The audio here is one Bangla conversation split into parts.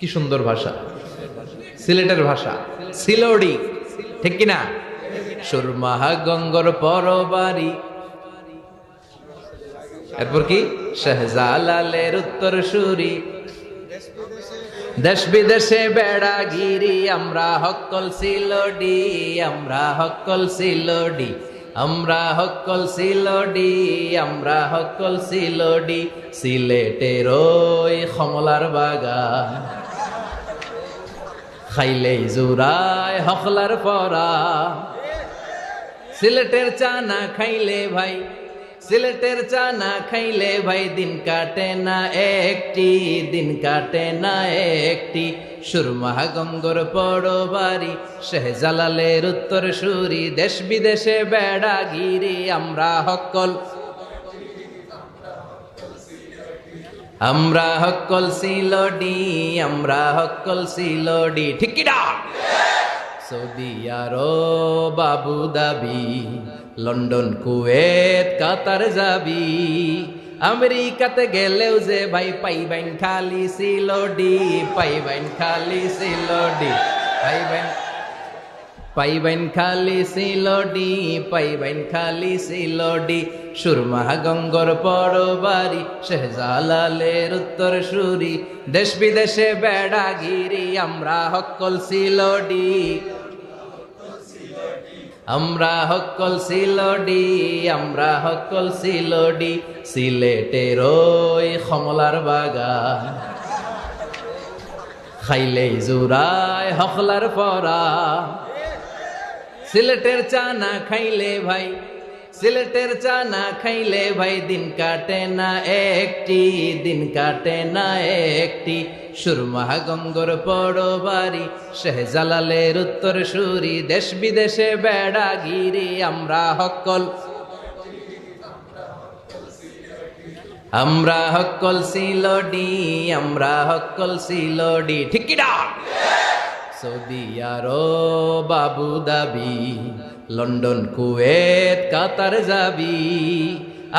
কি সুন্দর ভাষা? সিলেটের ভাষা। সিলোডি। ঠিক কিনা? সুরমাহা গঙ্গর পরবারি। এরপর কি? শাহজালালের উত্তর সুরি দেশ বিদেশে বেড়া গিরি আমরা হকল সিলোডি, আমরা হকল সিলোডি, আমরা হকল সিলোডি, আমরা হকল সিলোডি। সিলেটের ওই কমলার বাগান। খাইলেই জুরায় হকলার পরা। সিলেটের চা না খাইলে ভাই, সিলেটের চা না খাইলে ভাই, দিন কাটে না একটি, দিন কাটে না একটি। সুরমাহা গঙ্গর পড়ো বাড়ি, শেহজালালের উত্তর সুরি দেশ বিদেশে বেড়া গিরি আমরা হকল আমরা হকল সিলডি, আমরা হকল সিলডি। ঠিক কি না সৌদি আরব আবু দাবি লন্ডন, কুয়েত, কাতার যাবি। আমেরিকাতে গেলেও যে ভাই পাইবেন খালি সিলোডি পাইবেন খালি সিলোডি। পাইবেন পাইবেন খালি সিলোডি পাইবেন খালি সিলোডি। সুরমাহা গঙ্গর পরবারি, শেহজালালের উত্তর সুরি দেশ বিদেশে বেড়া গিরি আমরা হকল সিলোডি। আমরা হকল সিলোডি, আমরা হকল সিলোডি। সিলেটের ওই কমলার বাগান। খাইলেই জুরায় হকলার পরা সিলেটের চা না খাইলে ভাই সিলেটের চা না খাইলে ভাই দিন কাটে না একটি, দিন কাটে না একটি। সুরমাহা গঙ্গর পড়ো বাড়ি, শেহজালালের উত্তর সুরি। দেশ বিদেশে বেড়া গিরি, আমরা হকল আমরা হকল সিলোডি, আমরা হকল সিলোডি। ঠিক সৌদি আরব আবু দাবি লন্ডন, কুয়েত, কাতার যাবি।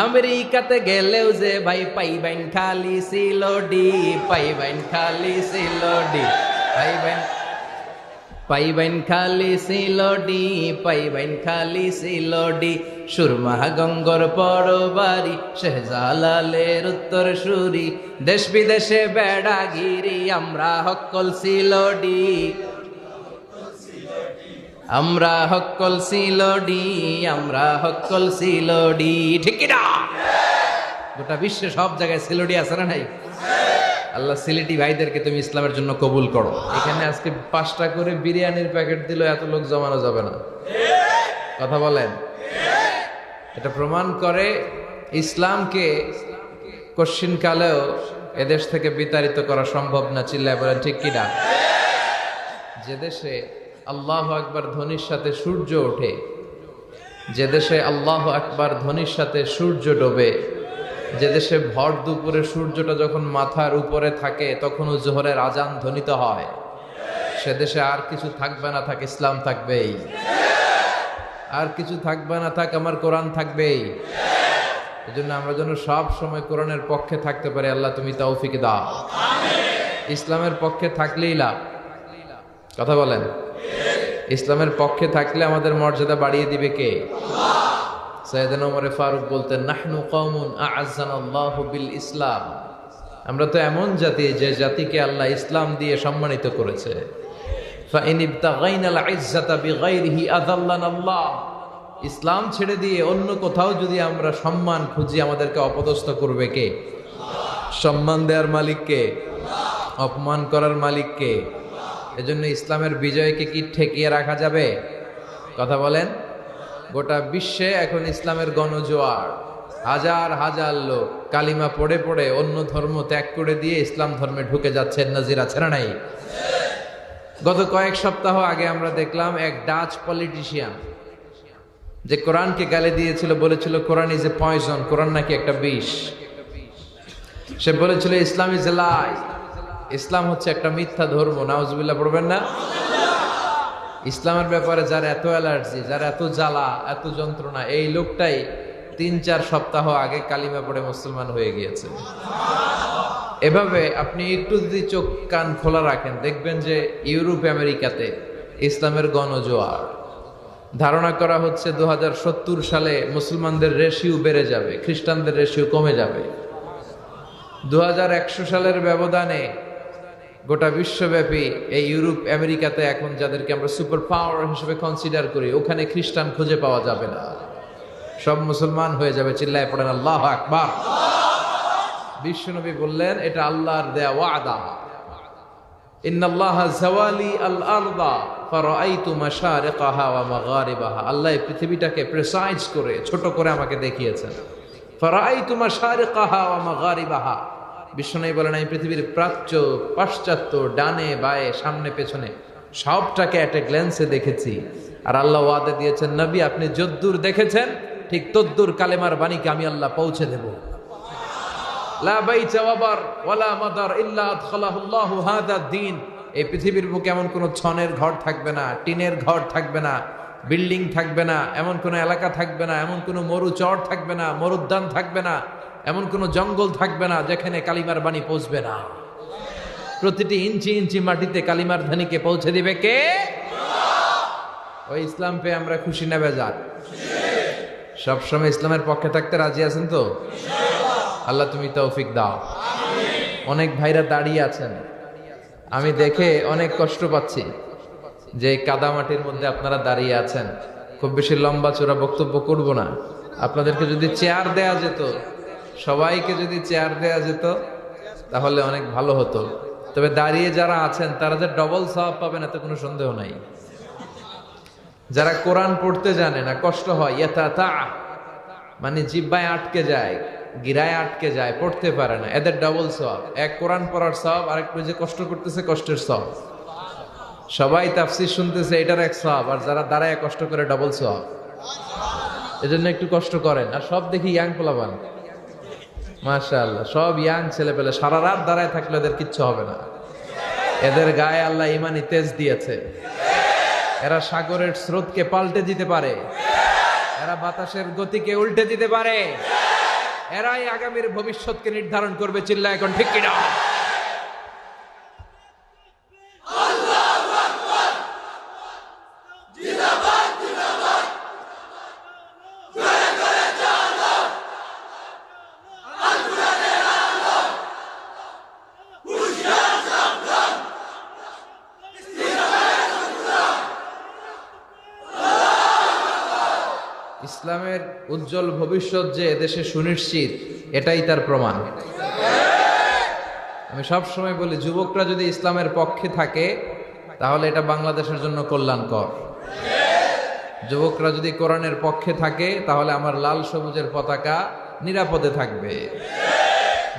আমেরিকাতে গেলেও যে ভাই পাইবেন খালি সিলোডি পাইবেন খালি সিলোডি পাইবেন পাইবেন খালি সিলোডি পাইবেন খালি সিলোডি সুরমাহা গঙ্গর পরবারি, শেহজালালের উত্তর সুরি দেশ বিদেশে বেড়া গিরি আমরা হকল সিলোডি আমরা হকল সিলোডি আমরা হকল সিলোডি ঠিক না? গোটা বিশ্বে সব জায়গায় সিলোডি আছে না নাই? আল্লাহ সিলেটি ভাইদেরকে তুমি ইসলামের জন্য কবুল করো। এখানে আজকে পাঁচটা করে বিরিয়ানির প্যাকেট দিল এত লোক জমানো যাবে না। কথা বলেন? এটা প্রমাণ করে ইসলামকে কশ্চিন কালেও এদেশ থেকে বিতাড়িত করা সম্ভব না, চিল্লায় বলেন, ঠিক কিনা যে দেশে আল্লাহ আকবার ধ্বনির সাথে সূর্য ওঠে। যে দেশে আল্লাহ আকবার ধ্বনির সাথে সূর্য ডোবে, যে দেশে ভর দুপুরে সূর্যটা যখন মাথার উপরে থাকে, তখনও জোহরের আজান ধ্বনিত হয়। সে দেশে আর কিছু থাকবে না থাক, ইসলাম থাকবেই। আর কিছু থাকবে না থাক, আমার কোরআন থাকবেই। এই জন্য আমরা যেন সব সময় কোরআনের পক্ষে থাকতে পারি, আল্লাহ তুমি তৌফিক দাও। ইসলামের পক্ষে থাকলেই লাভ। কথা বলেন। ইসলামের পক্ষে থাকলে আমাদের মর্যাদা বাড়িয়ে দিবে কে? সৈয়দান ওমরে ফারুক বলতেন, নাহনু কওমুন আ'আজ্জানাল্লাহু বিল ইসলাম। আমরা তো এমন জাতি যে জাতিকে আল্লাহ ইসলাম দিয়ে সম্মানিত করেছে। ইসলাম ছেড়ে দিয়ে অন্য কোথাও যদি আমরা সম্মান খুঁজি, আমাদেরকে অপদস্থ করবে কে? সম্মান দেওয়ার মালিককে অপমান করার মালিককে এজন্য ইসলামের বিজয়কে কি ঠেকিয়ে রাখা যাবে? কথা বলেন। গোটা বিশ্বে এখন ইসলামের গণজোয়ার। হাজার হাজার লোক কালিমা পড়ে পড়ে অন্য ধর্ম ত্যাগ করে দিয়ে ইসলাম ধর্মে ঢুকে যাচ্ছেন। নাজির না নাই? গত কয়েক সপ্তাহ আগে আমরা দেখলাম এক ডাচ পলিটিশিয়ান যে কোরআনকে গালে দিয়েছিল, বলেছিল, কোরআন ইজ এ পয়জন কোরআন নাকি একটা বিষ? সে বলেছিল, ইসলাম ইজ এ লাই ইসলাম হচ্ছে একটা মিথ্যা ধর্ম, নাউজুবিল্লাহ পড়বেন না? ইসলামের ব্যাপারে যার এত অ্যালার্জি, যার এত জ্বালা, এত যন্ত্রণা, এই লোকটাই তিন চার সপ্তাহ আগে কালিমা পড়ে মুসলমান হয়ে গিয়েছে। এভাবে আপনি একটু যদি চোখ কান খোলা রাখেন, দেখবেন যে ইউরোপ, আমেরিকাতে ইসলামের গণজোয়ার। ধারণা করা হচ্ছে দু হাজার সত্তর সালে মুসলমানদের রেশিও বেড়ে যাবে, খ্রিস্টানদের রেশিও কমে যাবে। দু হাজার একশো সালের ব্যবধানে গোটা বিশ্বব্যাপী এই ইউরোপ, আমেরিকাতে এখন যাদেরকে আমরা সুপার পাওয়ার হিসেবে কনসিডার করি, ওখানে খ্রিস্টান খুঁজে পাওয়া যাবে না। সব মুসলমান হয়ে যাবে, চিল্লায় পড়েন, আল্লাহ আকবার। বিশ্বনবী বললেন, এটা আল্লাহর আল্লাহ পৃথিবীটাকে প্রেসাইজ করে, ছোট করে আমাকে দেখিয়েছেন। ফারাআইতু মাশারিকাহা ওয়া মাগারিবাহা। বিশ্বনবী বলেন আমি পৃথিবীর প্রাচ্য, পাশ্চাত্য, ডানে, বায়ে, সামনে, পেছনে, সবটাকে একটা গ্ল্যান্সে দেখেছি। আর আল্লাহ ওয়াদা দিয়েছেন, নবী, আপনি যদ্দূর দেখেছেন, ঠিক তদ্দূর কালেমার বাণীকে আমি আল্লাহ পৌঁছে দেবো। এই পৃথিবীর বুকে এমন কোনো ছনের ঘর থাকবে না, টিনের ঘর থাকবে না, বিল্ডিং থাকবে না, এমন কোনো এলাকা থাকবে না, এমন কোনো মরু চর থাকবে না, মরুদ্যান থাকবে না। এমন কোনো জঙ্গল থাকবে না যেখানে কালিমার বাণী পৌঁছবে না। প্রতিটি ইঞ্চি ইঞ্চি মাটিতে কালিমার ধানিকে পৌঁছে দিবে কে? ওই ইসলাম পেয়ে আমরা খুশি নেবে যাক সবসময় ইসলামের পক্ষে থাকতে রাজি আছেন তো? আল্লাহ তুমি তৌফিক দাও। অনেক ভাইরা দাঁড়িয়ে আছেন। আমি দেখে অনেক কষ্ট পাচ্ছি যে এই কাদামাটির মধ্যে আপনারা দাঁড়িয়ে আছেন। খুব বেশি লম্বা চোরা বক্তব্য করব না। আপনাদেরকে যদি চেয়ার দেয়া যেত সবাইকে যদি চেয়ার দেয়া যেত, তাহলে অনেক ভালো হতো। তবে দাঁড়িয়ে যারা আছেন, তারা যে ডবল সওয়াব পাবেন, এতে কোনো সন্দেহ নাই। যারা কোরআন পড়তে জানে না, কষ্ট হয়। ইয়াতা তা মানে জিব্বায় আটকে যায়, গিরায় আটকে যায়, পড়তে পারে না। এদের ডবল সব এক কোরআন পড়ার সব আরেকটু যে কষ্ট করতেছে, কষ্টের সব সবাই তাফসির শুনতেছে, এটার এক সব আর যারা দাঁড়ায় কষ্ট করে ডবল সব এজন্য একটু কষ্ট করেন। আর সব দেখি ইয়াং পোলাবান মাশাআল্লাহ, সব ইয়াং ছেলে পেলে সারা রাত দাঁড়ায় থাকলে এদের কিচ্ছু হবে না। এদের গায়ে আল্লাহ ইমানি তেজ দিয়েছে। এরা সাগরের স্রোতকে পাল্টে দিতে পারে। এরা বাতাসের গতিকে উল্টে দিতে পারে। এরাই আগামীর ভবিষ্যৎকে নির্ধারণ করবে চিল্লা এখন ঠিক কিনা ইসলামের উজ্জ্বল ভবিষ্যৎ যে এদেশে সুনিশ্চিত, এটাই তার প্রমাণ। আমি সব সময় বলি, যুবকরা যদি ইসলামের পক্ষে থাকে, তাহলে এটা বাংলাদেশের জন্য কল্যাণকর। যুবকরা যদি কোরআনের পক্ষে থাকে, তাহলে আমার লাল সবুজের পতাকা নিরাপদে থাকবে।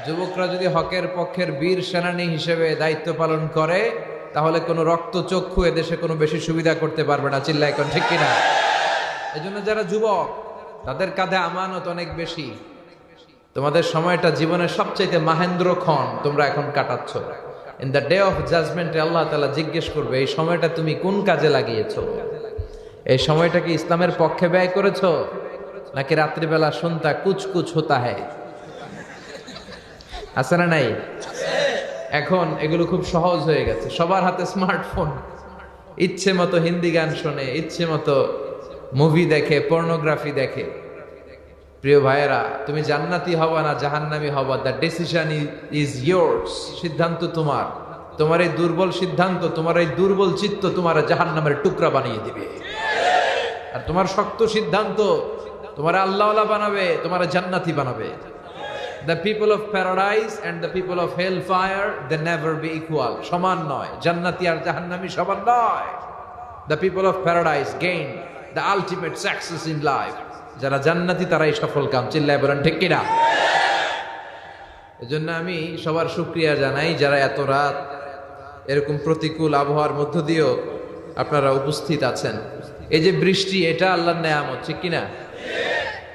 যুবকরা যদি হকের পক্ষের বীর সেনানী হিসেবে দায়িত্ব পালন করে, তাহলে কোনো রক্তচক্ষু এদেশে কোনো বেশি সুবিধা করতে পারবে না। চিল্লা এখন ঠিক কিনা? এজন্য যারা যুবক তাদের কাঁধে আমানত অনেক বেশি। তোমাদের সময়টা জীবনের সবচাইতে মাহেন্দ্র ক্ষণ তোমরা এখন কাটাচ্ছ। ইন দ্য ডে অফ জাজমেন্টে আল্লাহ তালা জিজ্ঞেস করবে, এই সময়টা তুমি কোন কাজে লাগিয়েছ? এই সময়টা কি ইসলামের পক্ষে ব্যয় করেছ? নাকি রাত্রিবেলা শুনতা কুচ কুচ হতা হ্যায় আছে না নাই? এখন এগুলো খুব সহজ হয়ে গেছে। সবার হাতে স্মার্টফোন ইচ্ছে মতো হিন্দি গান শোনে, ইচ্ছে মতো মুভি দেখে পর্নোগ্রাফি দেখে। প্রিয় ভাইয়েরা, তুমি জান্নাতি হবা না জাহান্নামি হবা। দ্য ডিসিশন ইজ ইয়োর্স সিদ্ধান্ত তোমার। তোমার এই দুর্বল সিদ্ধান্ত, তোমার এই দুর্বল চিত্ত তোমার জাহান্নামের টুকরা বানিয়ে দিবে। আর তোমার শক্ত সিদ্ধান্ত তোমার আল্লাহওয়ালা বানাবে, তোমার জান্নাতি বানাবে। The people of paradise and the people of hell fire they never be equal সমান নয়। জান্নাতি আর জাহান্নামি সমান নয়। The people of paradise gain the ultimate success in life যারা জান্নাতি, তারাই সফল কাম। চিল্লায় বলেন, ঠিক কিনা? এজন্য আমি সবার শুক্রিয়া জানাই যারা এত রাত এরকম প্রতিকূল আবহাওয়ার মধ্য দিয়েও আপনারা উপস্থিত আছেন। এই যে বৃষ্টি, এটা আল্লাহর নেয়ামত, ঠিক কিনা?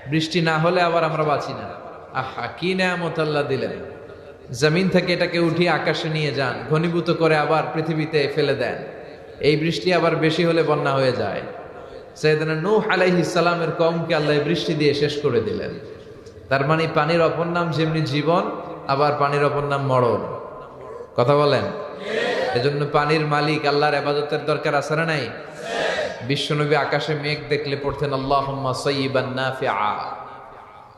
বৃষ্টি না হলে আবার আমরা বাঁচি না। আহা, কি নেয়ামত আল্লাহ দিলেন। জমিন থেকে এটাকে উঠিয়ে আকাশে নিয়ে যান, ঘনীভূত করে আবার পৃথিবীতে ফেলে দেন। এই বৃষ্টি আবার বেশি হলে বন্যা হয়ে যায়। সৈয়দনা নূহ আলাইহিস সালামের কমকে আল্লাহ বৃষ্টি দিয়ে শেষ করে দিলেন। তার মানে পানির অপর নাম যেমনি জীবন, আবার পানির অপর নাম মরণ। কথা বলেন? এজন্য পানির মালিক আল্লাহর আবাদতের দরকার আছে না নাই? বিশ্বনবী আকাশে মেঘ দেখলে পড়তেন আল্লাহ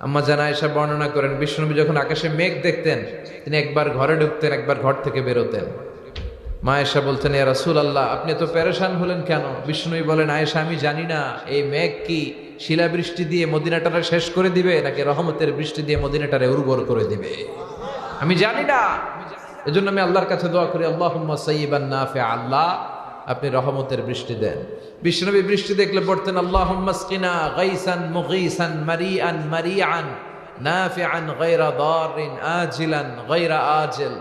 আম্মা জানা এসা বর্ণনা করেন, বিশ্বনবী যখন আকাশে মেঘ দেখতেন, তিনি একবার ঘরে ঢুকতেন, একবার ঘর থেকে বেরোতেন। মা এসা বলতেন ইয়া রাসূল আল্লাহ আপনি তো পেরেশান হলেন কেন? বিষ্ণুই বলেন, আয়েশা, আমি জানি না, এই মেঘ কি শিলাবৃষ্টি দিয়ে মদিনাটারে শেষ করে দিবে, নাকি রহমতের বৃষ্টি দিয়ে মদিনাটারে উর্বর করে দিবে? আমি জানি না। এজন্য আমি আল্লাহর কাছে দোয়া করি আল্লাহ সাইবান নাফে আল্লাহ, আপনি রহমতের বৃষ্টি দেন। বিষ্ণবী বৃষ্টি দেখলে পড়তেন আল্লাহ গাইসান মুগিসান মারিআন মারিআন, নাফিআন গায়রা দারিন আজিলান গায়রা আজিল।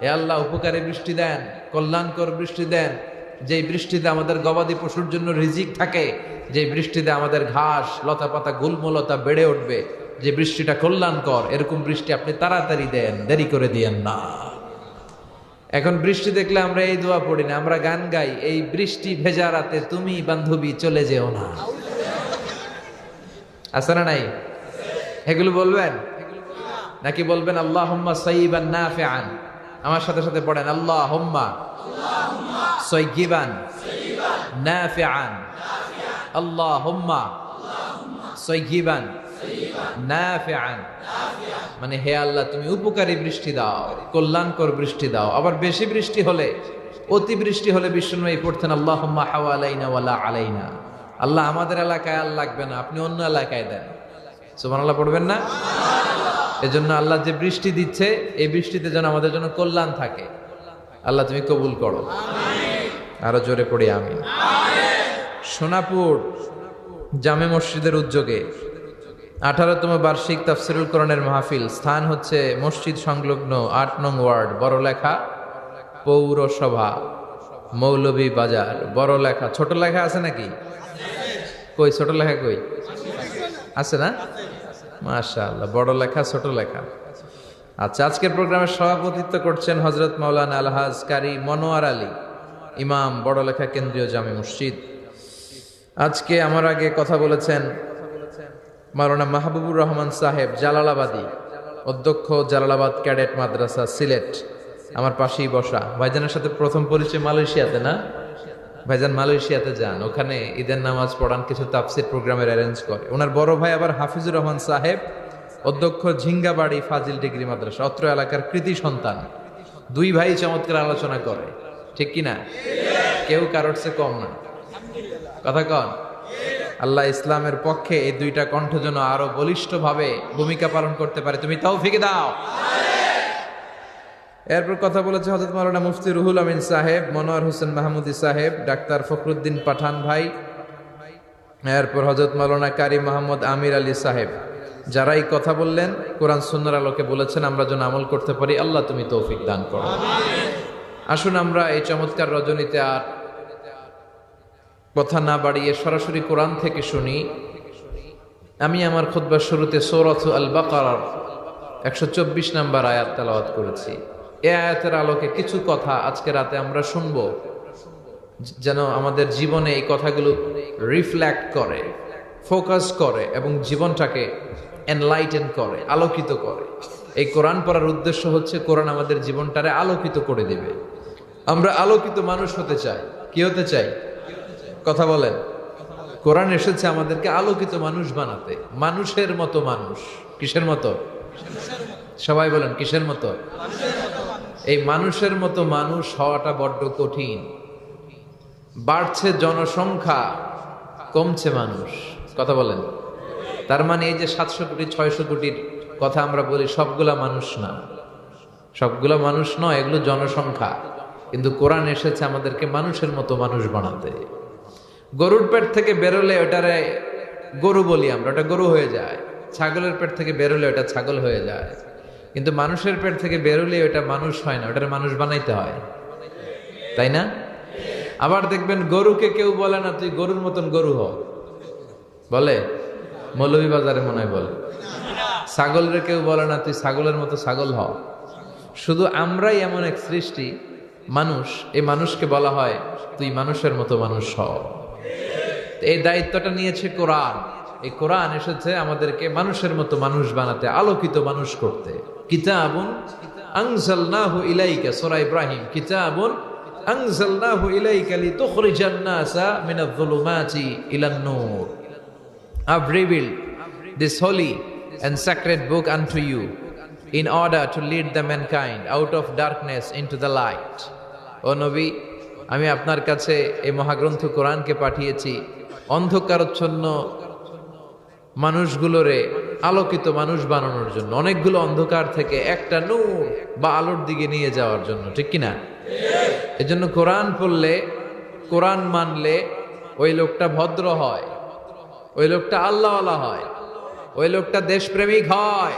হে আল্লাহ, উপকারে বৃষ্টি দেন। কল্যাণকর বৃষ্টি দেন। যেই বৃষ্টিতে আমাদের গবাদি পশুর জন্য রিজিক থাকে যে বৃষ্টিতে আমাদের ঘাস লতা পাতা গুলমলতা বেড়ে উঠবে, যে বৃষ্টিটা কল্যাণকর, এরকম বৃষ্টি আপনি তাড়াতাড়ি দেন, দেরি করে দিয়েন না। এখন বৃষ্টি দেখলে আমরা এই দোয়া পড়ি না, আমরা গান গাই, এই বৃষ্টি ভেজা রাতে তুমি বান্ধবী চলে যেও না। আছে না নাই? এগুলো বলবেন? নাকি বলবেন আল্লাহ সঈবান না ফেআন আমার সাথে সাথে পড়েন আল্লাহ হোম্মা সৈগিবান না ফেআন আল্লাহ হোম্মা সৈগিবান না ফেআন মানে হে আল্লাহ, তুমি উপকারী বৃষ্টি দাও, কল্যাণকর বৃষ্টি দাও। আবার বেশি বৃষ্টি হলে, অতি বৃষ্টি হলে বিষ্ণুই পড়তেন আল্লাহ হাওয়া আলাইনা ওয়ালা আলাইনা। আল্লাহ আমাদের এলাকায় আর লাগবে না, আপনি অন্য এলাকায় দেন। সুমান আল্লাহ পড়বেন না? এজন্য আল্লাহ যে বৃষ্টি দিচ্ছে এই বৃষ্টিতে যেন আমাদের জন্য কল্যাণ থাকে। আল্লাহ তুমি কবুল করো। আরও জোরে পড়ি আমি সোনাপুর জামে মসজিদের উদ্যোগে আঠারোতম বার্ষিক তাফসিরুল করণের মাহফিল। স্থান হচ্ছে মসজিদ সংলগ্ন আট নং ওয়ার্ড বড়লেখা পৌরসভা মৌলভী বাজার। বড় লেখা ছোট লেখা আছে নাকি? কই ছোট লেখা কই? আছে না? মাশা আল্লাহ বড় লেখা, ছোট লেখা। আচ্ছা আজকের প্রোগ্রামের সভাপতিত্ব করছেন হজরত মাওলানা আলহাজ কারি মনোয়ার আলী, ইমাম, বড় লেখা, কেন্দ্রীয় জামে মসজিদ। আজকে আমার আগে কথা বলেছেন মাওলানা মাহবুবুর রহমান সাহেব, জালালাবাদী, অধ্যক্ষ, জালালাবাদ ক্যাডেট মাদ্রাসা, সিলেট। আমার পাশেই বসা। ভাইজানের সাথে প্রথম পরিচয় মালয়েশিয়াতে, না? ভাইজান মালয়েশিয়াতে যান, ওখানে ঈদের নামাজ পড়ান, কিছু তাফসির প্রোগ্রামের অ্যারেঞ্জ করে। ওনার বড় ভাই আবার হাফিজুর রহমান সাহেব, অধ্যক্ষ ঝিঙ্গাবাড়ি ফাজিল ডিগ্রি মাদ্রাসা, অত্র এলাকার কৃতি সন্তান। দুই ভাই চমৎকার আলোচনা করে, ঠিক কি না কেউ কারোর চেয়ে কম না। কথা কন? আল্লাহ ইসলামের পক্ষে এই দুইটা কণ্ঠ যেন আরও বলিষ্ঠভাবে ভূমিকা পালন করতে পারে। তুমি তাও ফিকে দাও। এরপর কথা বলেছে হজরত মাওলানা মুফতি রুহুল আমিন সাহেব মনোয়ার হোসেন মাহমুদি সাহেব ডাক্তার ফখরুদ্দিন পাঠান ভাই এরপর হজরত মাওলানা কারি মোহাম্মদ আমির আলী সাহেব। যারাই কথা বললেন কোরআন সুন্নার আলোকে বলেছেন আমরা যেন আমল করতে পারি আল্লাহ তুমি তৌফিক দান করো। আসুন আমরা এই চমৎকার রজনীতে আর কথা না বাড়িয়ে সরাসরি কোরআন থেকে শুনি। আমি আমার খুদ্বার শুরুতে সৌরথ আল বাকার একশো চব্বিশ নাম্বার আয়াত তেলাওয়াত করেছি। এ আয়াতের আলোকে কিছু কথা আজকে রাতে আমরা শুনব। যেন আমাদের জীবনে এই কথাগুলো রিফ্লেক্ট করে ফোকাস করে এবং জীবনটাকে এনলাইটেন করে, আলোকিত করে। এই কোরআন পড়ার উদ্দেশ্য হচ্ছে কোরআন আমাদের জীবনটারে আলোকিত করে দেবে। আমরা আলোকিত মানুষ হতে চাই। কি হতে চাই? কথা বলেন। কোরআন এসেছে আমাদেরকে আলোকিত মানুষ বানাতে। মানুষের মতো মানুষ। কিসের মতো? সবাই বলেন, কিসের মতো? এই মানুষের মতো মানুষ হওয়াটা বড্ড কঠিন। বাড়ছে জনসংখ্যা, কমছে মানুষ। কথা বলেন। তার মানে এই যে সাতশো কোটি, ছয়শো কোটির কথা আমরা বলি, সবগুলা মানুষ না। সবগুলা মানুষ নয় এগুলো জনসংখ্যা। কিন্তু কোরআন এসেছে আমাদেরকে মানুষের মতো মানুষ বানাতে। গরুর পেট থেকে বেরোলে ওটারে গরু বলি আমরা, ওটা গরু হয়ে যায়। ছাগলের পেট থেকে বেরোলে ওটা ছাগল হয়ে যায়। কিন্তু মানুষের পেট থেকে বেরোলে ওটা মানুষ হয় না ওটার মানুষ বানাইতে হয়। তাই না? আবার দেখবেন গরুকে কেউ বলে না, তুই গরুর মতন গরু হ। বলে? মৌলভী বাজারে মনে হয় বলে। ছাগলের কেউ বলে না, তুই ছাগলের মতো ছাগল হ। শুধু আমরাই এমন এক সৃষ্টি, মানুষ, এই মানুষকে বলা হয়, তুই মানুষের মতো মানুষ হ। এই দায়িত্বটা নিয়েছে কোরআন। এই কোরআন এসেছে আমাদেরকে মানুষের মতো মানুষ বানাতে, আলোকিত মানুষ করতে। কিতাবুন আনজালনাহু ইলাইকা, সূরা ইব্রাহিম, কিতাবুন আনজালনাহু ইলাইকা লিতুখরিজান নাসা মিনাজ-যুলুমাতি ইলান নূর I've revealed this holy and sacred book unto you in order to lead the mankind out of darkness into the light. ও নবী, আমি আপনার কাছে এই মহাগ্রন্থ কোরআনকে পাঠিয়েছি অন্ধকারচ্ছন্ন মানুষগুলোরে আলোকিত মানুষ বানানোর জন্য, অনেকগুলো অন্ধকার থেকে একটা নূর বা আলোর দিকে নিয়ে যাওয়ার জন্য, ঠিক কিনা? এজন্য কোরআন পড়লে, কোরআন মানলে ওই লোকটা ভদ্র হয়, ওই লোকটা আল্লাহওয়ালা হয়, ওই লোকটা দেশপ্রেমিক হয়,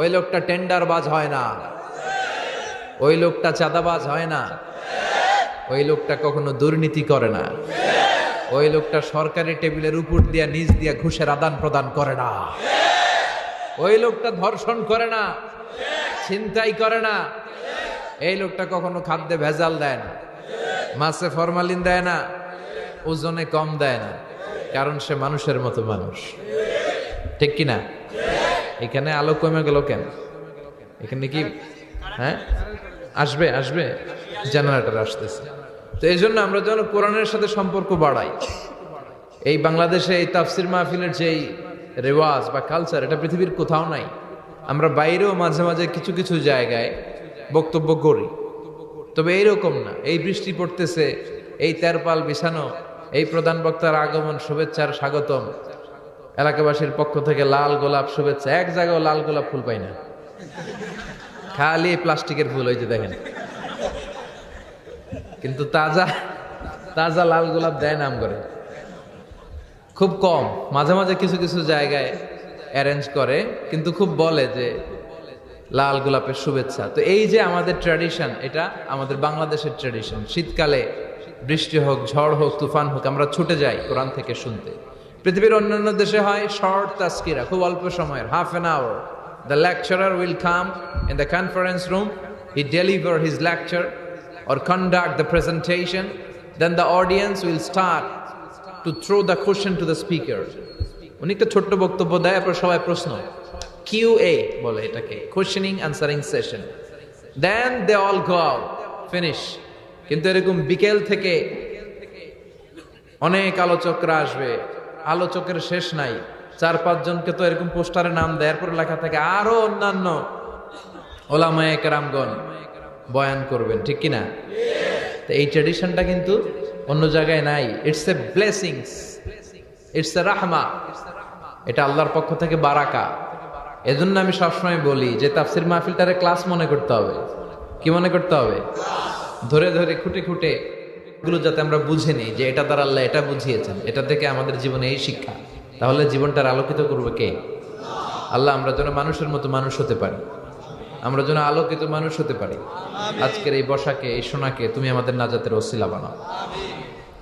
ওই লোকটা টেন্ডারবাজ হয় না, ওই লোকটা চাঁদাবাজ হয় না, ওই লোকটা কখনো দুর্নীতি করে না, ওই লোকটা সরকারি টেবিলের উপর দিয়া, নিচ দিয়া ঘুষের আদান প্রদান করে না। ওই লোকটা ধর্ষণ করে না, ছিনতাই করে না। এই লোকটা কখনো খাদ্যে ভেজাল দেয় না, মাছে ফরমালিন দেয় না, ওজনে কম দেয় না, কারণ সে মানুষের মতো মানুষ। ঠিক কিনা এখানে আলো কমে গেল কেন? এখানে কি হ্যাঁ? আসবে আসবে, জেনারেটর আসতেছে। তো এই জন্য আমরা যেন কোরআনের সাথে সম্পর্ক বাড়াই। এই বাংলাদেশে এই তাফসির মাহফিলের যেই রেওয়াজ বা কালচার এটা পৃথিবীর কোথাও নাই। আমরা বাইরেও মাঝে মাঝে কিছু কিছু জায়গায় বক্তব্য করি। তবে এইরকম না। এই বৃষ্টি পড়তেছে, এই তেরপাল বিছানো, এই প্রধান বক্তার আগমন, শুভেচ্ছার স্বাগতম। এলাকাবাসীর পক্ষ থেকে লাল গোলাপ শুভেচ্ছা। এক জায়গায় লাল গোলাপ ফুল পাই না। খালি প্লাস্টিকের ফুল হয়েছে দেখেন। কিন্তু তাজা তাজা লাল গোলাপ দেয় নাম করে খুব কম। মাঝে মাঝে কিছু কিছু জায়গায় অ্যারেঞ্জ করে কিন্তু খুব বলে যে লাল গোলাপের শুভেচ্ছা। তো এই যে আমাদের ট্র্যাডিশন এটা আমাদের বাংলাদেশের ট্র্যাডিশন শীতকালে বৃষ্টি হোক ঝড় হোক তুফান হোক আমরা ছুটে যাই কোরআন থেকে শুনতে। পৃথিবীর অন্যান্য দেশে হয় শর্ট তাস্কিরা খুব অল্প সময়ের half an hour the lecturer will come in the conference room he deliver his lecture or conduct the presentation, then the audience will start to throw the question to the speaker. উনি একটা ছোট্ট বক্তব্য দেয় এরপর সবাই প্রশ্ন। কিউ এ বলে এটাকে questioning answering session then they all go out finish কিন্তু এরকম বিকেল থেকে অনেক আলোচকরা আসবে। আলোচকের শেষ নাই। চার পাঁচজনকে তো এরকম পোস্টারে নাম দেয়, এরপর লেখা থাকে, আরও অন্যান্য ওলামায়ে কেরামগণ বয়ান করবেন। ঠিক কিনা? তো এই ট্রেডিশনটা কিন্তু অন্য জায়গায় নাই। It's a blessings it's a রাহমা এটা আল্লাহর পক্ষ থেকে বারাকা। এজন্য আমি সবসময় বলি যে তাফসির মাহফিলটারে ক্লাস মনে করতে হবে। কি মনে করতে হবে? ধরে ধরে, খুঁটে খুঁটে গুলো যাতে আমরা বুঝে নিই যে এটা দ্বারা আল্লাহ এটা বুঝিয়েছেন। এটা থেকে আমাদের জীবনে এই শিক্ষা। তাহলে জীবনটার আলোকিত করবে কে? আল্লাহ আমরা যেন মানুষের মতো মানুষ হতে পারি। আমরা যেন আলোকিত মানুষ হতে পারি। আজকের এই বসাকে, এই সোনাকে তুমি আমাদের নাজাতের ওসিলা বানাও।